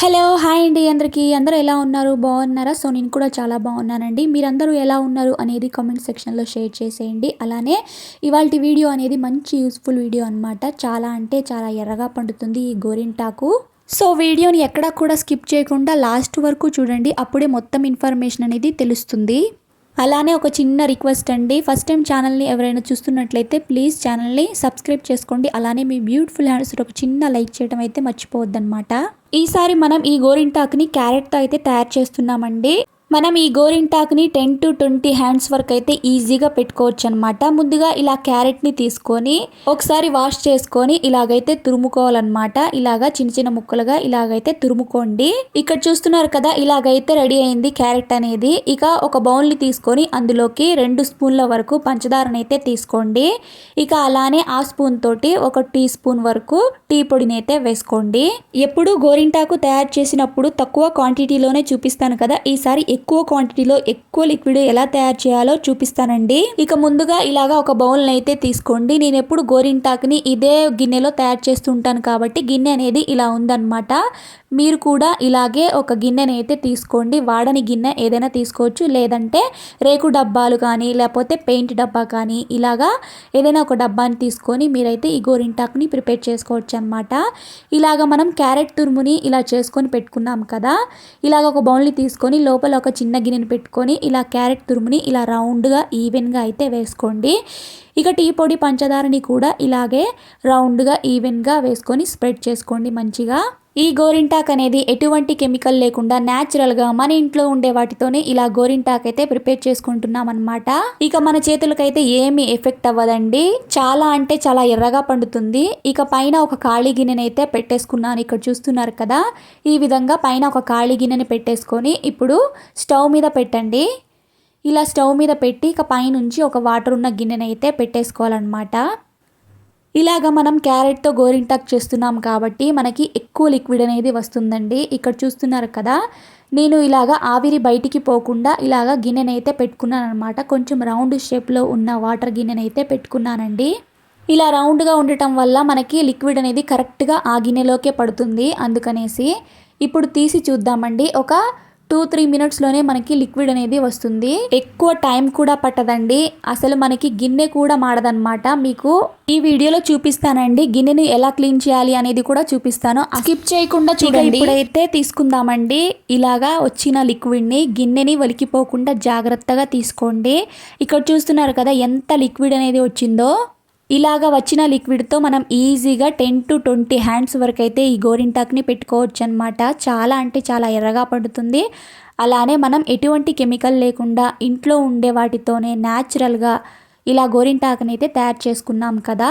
Hello hi అండి అందరికీ. అందరూ ఎలా ఉన్నారు? బాగున్నారా? సో నేను కూడా చాలా బాగున్నానండి. మీరందరూ ఎలా ఉన్నారు అనేది కామెంట్ సెక్షన్లో షేర్ చేసేయండి. అలానే ఇవాళ వీడియో అనేది మంచి యూస్ఫుల్ వీడియో అనమాట చాలా అంటే చాలా ఎర్రగా పండుతుంది ఈ గోరింటాకు. సో వీడియోని ఎక్కడా కూడా స్కిప్ చేయకుండా లాస్ట్ వరకు చూడండి. అప్పుడే మొత్తం ఇన్ఫర్మేషన్ అనేది తెలుస్తుంది. అలానే ఒక చిన్న రిక్వెస్ట్ అండి. ఫస్ట్ టైం ఛానల్ని ఎవరైనా చూస్తున్నట్లయితే ప్లీజ్ ఛానల్ని సబ్స్క్రైబ్ చేసుకోండి. అలానే మీ బ్యూటిఫుల్ హ్యాండ్స్ ఒక చిన్న లైక్ చేయడం అయితే మర్చిపోవద్దనమాట ఈసారి మనం ఈ గోరింటాకుని క్యారెట్తో అయితే తయారు చేస్తున్నామండి. మనం ఈ గోరింటాకుని టెన్ టు ట్వంటీ హ్యాండ్స్ వరకు అయితే ఈజీగా పెట్టుకోవచ్చు అనమాట ముందుగా ఇలా క్యారెట్ని తీసుకొని ఒకసారి వాష్ చేసుకొని ఇలాగైతే తురుముకోవాలన్నమాట. ఇలాగా చిన్న చిన్న ముక్కలుగా ఇలాగైతే తురుముకోండి. ఇక్కడ చూస్తున్నారు కదా ఇలాగైతే రెడీ అయింది క్యారెట్ అనేది. ఇక ఒక బౌల్ని తీసుకొని అందులోకి రెండు స్పూన్ల వరకు పంచదారనైతే తీసుకోండి. ఇక అలానే ఆ స్పూన్ తోటి ఒక టీ స్పూన్ వరకు టీ పొడిని అయితే వేసుకోండి. ఎప్పుడు గోరింటాకు తయారు చేసినప్పుడు తక్కువ క్వాంటిటీలోనే చూపిస్తాను కదా ఈసారి ఎక్కువ క్వాంటిటీలో ఎక్కువ లిక్విడ్ ఎలా తయారు చేయాలో చూపిస్తానండి. ఇక ముందుగా ఇలాగా ఒక బౌల్ అయితే తీసుకోండి. నేను ఎప్పుడు గోరింటాకుని ఇదే గిన్నెలో తయారు చేస్తుంటాను కాబట్టి గిన్నె అనేది ఇలా ఉందన్నమాట. మీరు కూడా ఇలాగే ఒక గిన్నెని అయితే తీసుకోండి. వాడని గిన్నె ఏదైనా తీసుకోవచ్చు. లేదంటే రేకు డబ్బాలు కానీ లేకపోతే పెయింట్ డబ్బా కానీ ఇలాగా ఏదైనా ఒక డబ్బాని తీసుకొని మీరైతే ఈ గోరింటాకుని ప్రిపేర్ చేసుకోవచ్చు అనమాట ఇలాగ మనం క్యారెట్ తురుముని ఇలా చేసుకొని పెట్టుకున్నాం కదా. ఇలాగ ఒక బౌల్ని తీసుకొని లోపల ఒక చిన్న గిన్నెను పెట్టుకొని ఇలా క్యారెట్ తురుముని ఇలా రౌండ్గా ఈవెన్గా అయితే వేసుకోండి. ఇక టీ పొడి పంచదారని కూడా ఇలాగే రౌండ్గా ఈవెన్గా వేసుకొని స్ప్రెడ్ చేసుకోండి మంచిగా. ఈ గోరింటాక్ అనేది ఎటువంటి కెమికల్ లేకుండా న్యాచురల్గా మన ఇంట్లో ఉండే వాటితోనే ఇలా గోరింటాక్ అయితే ప్రిపేర్ చేసుకుంటున్నాం అనమాట ఇక మన చేతులకైతే ఏమి ఎఫెక్ట్ అవ్వదండి. చాలా అంటే చాలా ఎర్రగా పండుతుంది. ఇక పైన ఒక ఖాళీ గిన్నెనైతే పెట్టేసుకున్నాను. ఇక్కడ చూస్తున్నారు కదా ఈ విధంగా పైన ఒక ఖాళీ గిన్నెని పెట్టేసుకొని ఇప్పుడు స్టవ్ మీద పెట్టండి. ఇలా స్టవ్ మీద పెట్టి ఇక పైనుంచి ఒక వాటర్ ఉన్న గిన్నెనైతే పెట్టేసుకోవాలన్నమాట. ఇలాగ మనం క్యారెట్తో గోరింటాక్ చేస్తున్నాం కాబట్టి మనకి ఎక్కువ లిక్విడ్ అనేది వస్తుందండి. ఇక్కడ చూస్తున్నారు కదా నేను ఇలాగ ఆవిరి బయటికి పోకుండా ఇలాగ గిన్నెనైతే పెట్టుకున్నాను అనమాట కొంచెం రౌండ్ షేప్లో ఉన్న వాటర్ గిన్నెనైతే పెట్టుకున్నానండి. ఇలా రౌండ్గా ఉండటం వల్ల మనకి లిక్విడ్ అనేది కరెక్ట్గా ఆ గిన్నెలోకే పడుతుంది అందుకనేసి. ఇప్పుడు తీసి చూద్దామండి. ఒక టూ త్రీ మినిట్స్లోనే మనకి లిక్విడ్ అనేది వస్తుంది. ఎక్కువ టైం కూడా పట్టదండి. అసలు మనకి గిన్నె కూడా మాడదన్నమాట. మీకు ఈ వీడియోలో చూపిస్తానండి. గిన్నెని ఎలా క్లీన్ చేయాలి అనేది కూడా చూపిస్తాను. స్కిప్ చేయకుండా చూడండి. ఇప్పుడైతే తీసుకుందామండి. ఇలాగా వచ్చిన లిక్విడ్ని గిన్నెని వలికిపోకుండా జాగ్రత్తగా తీసుకోండి. ఇక్కడ చూస్తున్నారు కదా ఎంత లిక్విడ్ అనేది వచ్చిందో. ఇలాగ వచ్చిన లిక్విడ్తో మనం ఈజీగా టెన్ టు ట్వంటీ హ్యాండ్స్ వరకు అయితే ఈ గోరింటాక్ని పెట్టుకోవచ్చు అనమాట చాలా అంటే చాలా ఎర్రగా పడుతుంది. అలానే మనం ఎటువంటి కెమికల్ లేకుండా ఇంట్లో ఉండే వాటితోనే న్యాచురల్గా ఇలా గోరింటాకుని అయితే తయారు చేసుకున్నాం కదా.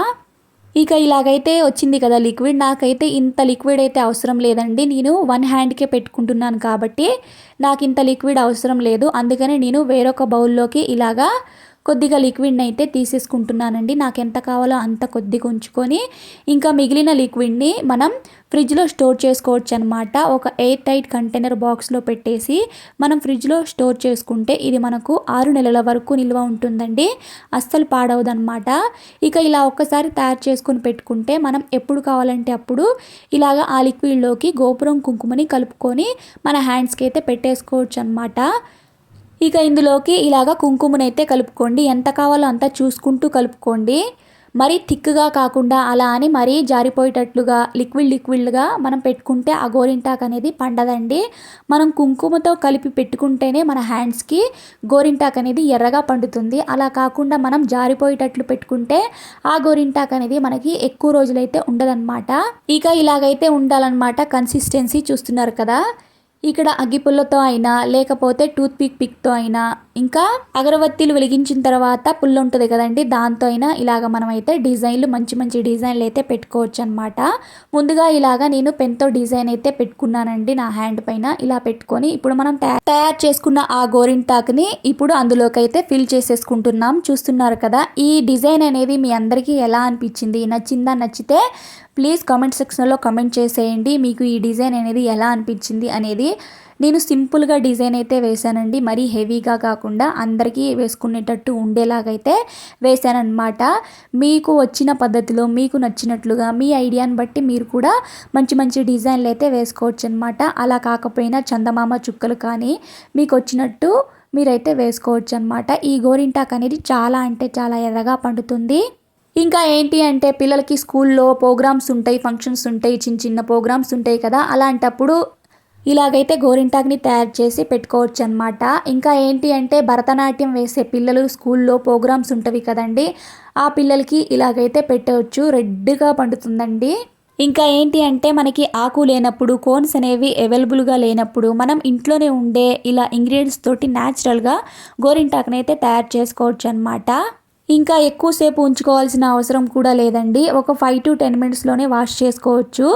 ఇక ఇలాగైతే వచ్చింది కదా లిక్విడ్. నాకైతే ఇంత లిక్విడ్ అయితే అవసరం లేదండి. నేను వన్ హ్యాండ్కే పెట్టుకుంటున్నాను కాబట్టి నాకు ఇంత లిక్విడ్ అవసరం లేదు. అందుకని నేను వేరొక బౌల్లోకి ఇలాగా కొద్దిగా లిక్విడ్ని అయితే తీసేసుకుంటున్నానండి. నాకు ఎంత కావాలో అంత కొద్దిగా ఉంచుకొని ఇంకా మిగిలిన లిక్విడ్ని మనం ఫ్రిడ్జ్లో స్టోర్ చేసుకోవచ్చు అనమాట ఒక ఎయిర్ టైట్ కంటైనర్ బాక్స్లో పెట్టేసి మనం ఫ్రిడ్జ్లో స్టోర్ చేసుకుంటే ఇది మనకు ఆరు నెలల వరకు నిల్వ ఉంటుందండి. అస్సలు పాడవదనమాట ఇక ఇలా ఒక్కసారి తయారు చేసుకొని పెట్టుకుంటే మనం ఎప్పుడు కావాలంటే అప్పుడు ఇలాగ ఆ లిక్విడ్లోకి గోపురం కుంకుమని కలుపుకొని మన హ్యాండ్స్కి అయితే పెట్టేసుకోవచ్చు అనమాట ఇక ఇందులోకి ఇలాగ కుంకుమనైతే కలుపుకోండి. ఎంత కావాలో అంత చూసుకుంటూ కలుపుకోండి. మరీ థిక్గా కాకుండా అలా అని మరీ జారిపోయేటట్లుగా లిక్విడ్ లిక్విడ్గా మనం పెట్టుకుంటే ఆ గోరింటాక్ అనేది పండదండి. మనం కుంకుమతో కలిపి పెట్టుకుంటేనే మన హ్యాండ్స్కి గోరింటాక్ అనేది ఎర్రగా పండుతుంది. అలా కాకుండా మనం జారిపోయేటట్లు పెట్టుకుంటే ఆ గోరింటాక్ అనేది మనకి ఎక్కువ రోజులైతే ఉండదన్నమాట. ఇక ఇలాగైతే ఉండాలన్నమాట. కన్సిస్టెన్సీ చూస్తున్నారు కదా. ఇక్కడ అగ్గిపుల్లతో అయినా లేకపోతే టూత్ పిక్ పిక్తో అయినా ఇంకా అగరబత్తీలు వెలిగించిన తర్వాత పుల్ల ఉంటుంది కదండి దాంతో అయినా ఇలాగ మనం అయితే డిజైన్లు మంచి మంచి డిజైన్లు అయితే పెట్టుకోవచ్చు అనమాట ముందుగా ఇలాగ నేను పెన్తో డిజైన్ అయితే పెట్టుకున్నానండి నా హ్యాండ్ పైన ఇలా పెట్టుకొని ఇప్పుడు మనం తయారు చేసుకున్న ఆ గోరింటాక్ని ఇప్పుడు అందులోకైతే ఫిల్ చేసేసుకుంటున్నాం. చూస్తున్నారు కదా ఈ డిజైన్ అనేది మీ అందరికీ ఎలా అనిపించింది? నచ్చిందా? నచ్చితే ప్లీజ్ కామెంట్ సెక్షన్లో కామెంట్ చేసేయండి మీకు ఈ డిజైన్ అనేది ఎలా అనిపించింది అనేది నేను సింపుల్గా డిజైన్ అయితే వేశానండి. మరీ హెవీగా కాకుండా అందరికీ వేసుకునేటట్టు ఉండేలాగైతే వేశానన్నమాట. మీకు వచ్చిన పద్ధతిలో మీకు నచ్చినట్లుగా మీ ఐడియాని బట్టి మీరు కూడా మంచి మంచి డిజైన్లు అయితే వేసుకోవచ్చు అనమాట అలా కాకపోయినా చందమామ చుక్కలు కానీ మీకు వచ్చినట్టు మీరైతే వేసుకోవచ్చు అనమాట ఈ గోరింటాక్ అనేది చాలా అంటే చాలా ఎర్రగా పండుతుంది. ఇంకా ఏంటి అంటే పిల్లలకి స్కూల్లో ప్రోగ్రామ్స్ ఉంటాయి ఫంక్షన్స్ ఉంటాయి చిన్న చిన్న ప్రోగ్రామ్స్ ఉంటాయి కదా అలాంటప్పుడు ఇలాగైతే గోరింటాక్ని తయారు చేసి పెట్టుకోవచ్చు అనమాట ఇంకా ఏంటి అంటే భరతనాట్యం వేసే పిల్లలు స్కూల్లో ప్రోగ్రామ్స్ ఉంటవి కదండి ఆ పిల్లలకి ఇలాగైతే పెట్టవచ్చు. రెడ్గా పండుతుందండి. ఇంకా ఏంటి అంటే మనకి ఆకు లేనప్పుడు కోన్స్ అనేవి అవైలబుల్గా లేనప్పుడు మనం ఇంట్లోనే ఉండే ఇలా ఇంగ్రీడియంట్స్ తోటి న్యాచురల్గా గోరింటాకునైతే తయారు చేసుకోవచ్చు అనమాట ఇంకా ఎక్కువసేపు ఉంచుకోవాల్సిన అవసరం కూడా లేదండి. ఒక ఫైవ్ టు టెన్ మినిట్స్లోనే వాష్ చేసుకోవచ్చు.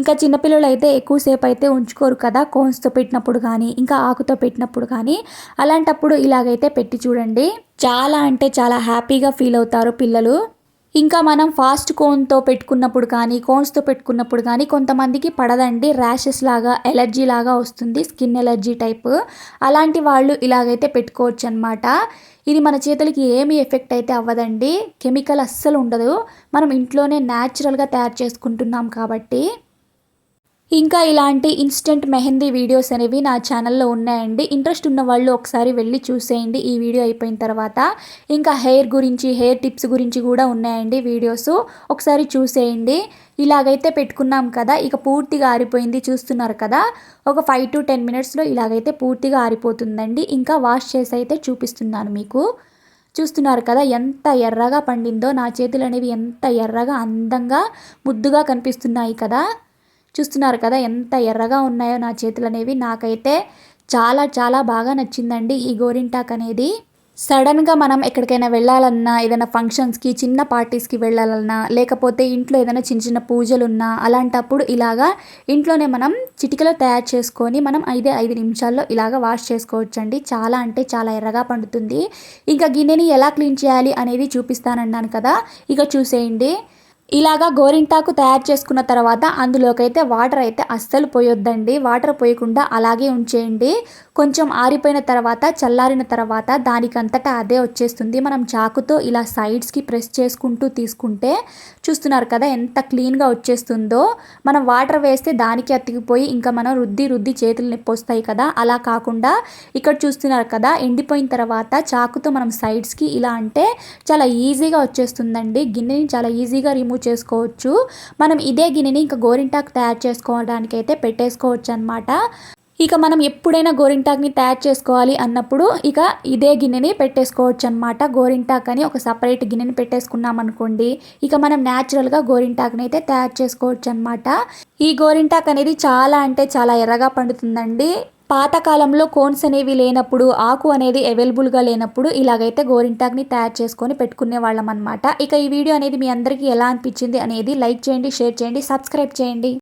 ఇంకా చిన్నపిల్లలు అయితే ఎక్కువసేపు అయితే ఉంచుకోరు కదా కోన్స్తో పెట్టినప్పుడు కానీ ఇంకా ఆకుతో పెట్టినప్పుడు కానీ అలాంటప్పుడు ఇలాగైతే పెట్టి చూడండి. చాలా అంటే చాలా హ్యాపీగా ఫీల్ అవుతారు పిల్లలు. ఇంకా మనం ఫాస్ట్ కోన్తో పెట్టుకున్నప్పుడు కానీ కోన్స్తో పెట్టుకున్నప్పుడు కానీ కొంతమందికి పడదండి. ర్యాషెస్ లాగా ఎలర్జీ లాగా వస్తుంది. స్కిన్ ఎలర్జీ టైప్ అలాంటి వాళ్ళు ఇలాగైతే పెట్టుకోవచ్చు అనమాట ఇది మన చేతులకి ఏమి ఎఫెక్ట్ అయితే అవ్వదండి. కెమికల్ అస్సలు ఉండదు. మనం ఇంట్లోనే న్యాచురల్గా తయారు చేసుకుంటున్నాం కాబట్టి. ఇంకా ఇలాంటి ఇన్స్టెంట్ మెహందీ వీడియోస్ అనేవి నా ఛానల్లో ఉన్నాయండి. ఇంట్రెస్ట్ ఉన్న వాళ్ళు ఒకసారి వెళ్ళి చూసేయండి. ఈ వీడియో అయిపోయిన తర్వాత ఇంకా హెయిర్ గురించి హెయిర్ టిప్స్ గురించి కూడా ఉన్నాయండి వీడియోస్. ఒకసారి చూసేయండి. ఇలాగైతే పెట్టుకున్నాం కదా ఇక పూర్తిగా ఆరిపోయింది చూస్తున్నారు కదా ఒక ఫైవ్ టు టెన్ మినిట్స్లో ఇలాగైతే పూర్తిగా ఆరిపోతుందండి. ఇంకా వాష్ చేసి అయితే చూపిస్తున్నాను మీకు. చూస్తున్నారు కదా ఎంత ఎర్రగా పండిందో నా చేతులు అనేవి ఎంత ఎర్రగా అందంగా ముద్దుగా కనిపిస్తున్నాయి కదా. చూస్తున్నారు కదా ఎంత ఎర్రగా ఉన్నాయో నా చేతులు అనేవి నాకైతే చాలా చాలా బాగా నచ్చిందండి ఈ గోరింటాక్ అనేది. సడన్గా మనం ఎక్కడికైనా వెళ్ళాలన్నా ఏదైనా ఫంక్షన్స్కి చిన్న పార్టీస్కి వెళ్ళాలన్నా లేకపోతే ఇంట్లో ఏదైనా చిన్న చిన్న పూజలు ఉన్నా అలాంటప్పుడు ఇలాగా ఇంట్లోనే మనం చిటికలో తయారు చేసుకొని మనం ఐదే ఐదు నిమిషాల్లో ఇలాగ వాష్ చేసుకోవచ్చండి. చాలా అంటే చాలా ఎర్రగా పండుతుంది. ఇంకా గిన్నెని ఎలా క్లీన్ చేయాలి అనేది చూపిస్తానన్నాను కదా ఇక చూసేయండి. ఇలాగా గోరింటాకు తయారు చేసుకున్న తర్వాత అందులోకైతే వాటర్ అయితే అస్సలు పోయొద్దండి. వాటర్ పోయకుండా అలాగే ఉంచేయండి. కొంచెం ఆరిపోయిన తర్వాత చల్లారిన తర్వాత దానికంతటా అదే వచ్చేస్తుంది. మనం చాకుతో ఇలా సైడ్స్కి ప్రెస్ చేసుకుంటూ తీసుకుంటే చూస్తున్నారు కదా ఎంత క్లీన్గా వచ్చేస్తుందో. మనం వాటర్ వేస్తే దానికి అతికిపోయి ఇంకా మనం రుద్ది రుద్ది చేతులు నొప్పి వస్తాయి కదా. అలా కాకుండా ఇక్కడ చూస్తున్నారు కదా ఎండిపోయిన తర్వాత చాకుతో మనం సైడ్స్కి ఇలా అంటే చాలా ఈజీగా వచ్చేస్తుందండి. గిన్నెని చాలా ఈజీగా రిమూవ్ చేసుకోవచ్చు. మనం ఇదే గిన్నెని ఇంకా గోరింటాకు తయారు చేసుకోవడానికి అయితే పెట్టేసుకోవచ్చు అనమాట ఇక మనం ఎప్పుడైనా గోరింటాక్ని తయారు చేసుకోవాలి అన్నప్పుడు ఇక ఇదే గిన్నెని పెట్టేసుకోవచ్చు అనమాట గోరింటాక్ అని ఒక సపరేట్ గిన్నెని పెట్టేసుకున్నాం అనుకోండి ఇక మనం న్యాచురల్గా గోరింటాక్ని అయితే తయారు చేసుకోవచ్చు అనమాట ఈ గోరింటాక్ అనేది చాలా అంటే చాలా ఎర్రగా పండుతుందండి. పాతకాలంలో కోన్స్ అనేవి లేనప్పుడు ఆకు అనేది అవైలబుల్గా లేనప్పుడు ఇలాగైతే గోరింటాక్ని తయారు చేసుకొని పెట్టుకునే వాళ్ళం అనమాట ఇక ఈ వీడియో అనేది మీ అందరికీ ఎలా అనిపించింది అనేది లైక్ చేయండి షేర్ చేయండి సబ్స్క్రైబ్ చేయండి.